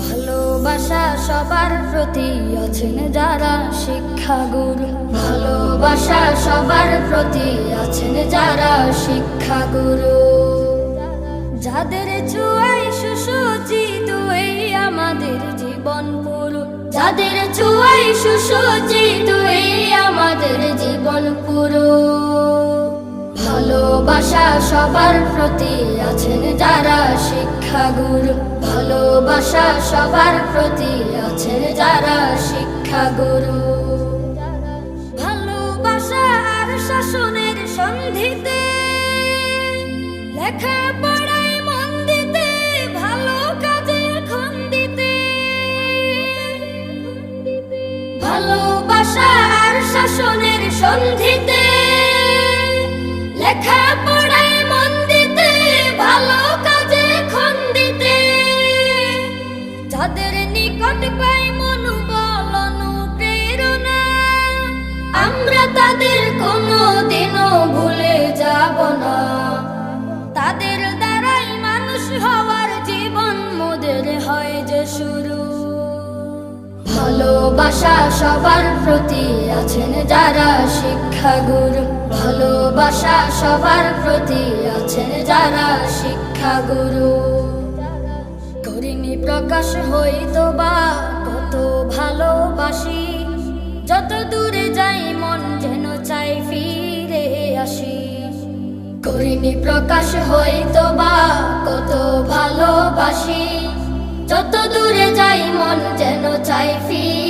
ভালোবাসা সবার প্রতি আছেন যারা শিক্ষাগুরু। ভালোবাসা সবার প্রতি আছেন যারা শিক্ষাগুরু। যাদের চুয়াই সুসজ্জিত এই আমাদের জীবন পুরু। যাদের চুয়াই সুসজ্জিত এই আমাদের জীবন পুরু। ভালোবাসা সবার প্রতি আছেন যারা শিক্ষাগুরু। ভালোবাসা সবার প্রতি আছেন যারা শিক্ষাগুরু। ভালোবাসা আর শাসনের সন্ধিতে লেখা ভালো কাজের ভালোবাসা আর শাসনের সন্ধিতে ভালোবাসা সবার প্রতি আছেন যারা শিক্ষাগুরু। ভালোবাসা সবার প্রতি আছেন যারা শিক্ষাগুরু। করিনি প্রকাশ হইতো বা কত ভালোবাসি। যত দূরে যাই মন যেন চাই ফিরে আসি। করিনি প্রকাশ হইতো বা কত ভালোবাসি। যত দূরে যাই মন যেন চাই ফিরে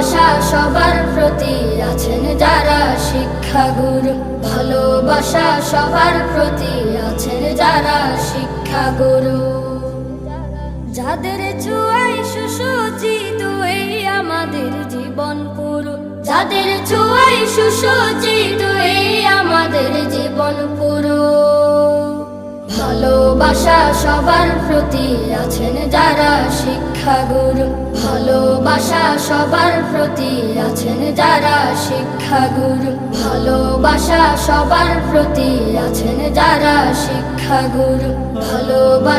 ভালোবাসা সবার প্রতি আছেন যারা শিক্ষাগুরু। ভালোবাসা সবার প্রতি আছেন যারা শিক্ষাগুরু। যাদের চুয়াই সুসজ্জিত এই আমাদের জীবন পুরু। যাদের চুয়াই সুসজ্জিত এই আমাদের জীবন পুরু। ভালোবাসা সবার প্রতি আছেন যারা শিক্ষাগুরু। ভালোবাসা সবার প্রতি আছেন যারা শিক্ষাগুরু। ভালোবাসা সবার প্রতি আছেন যারা শিক্ষাগুরু। ভালোবাসা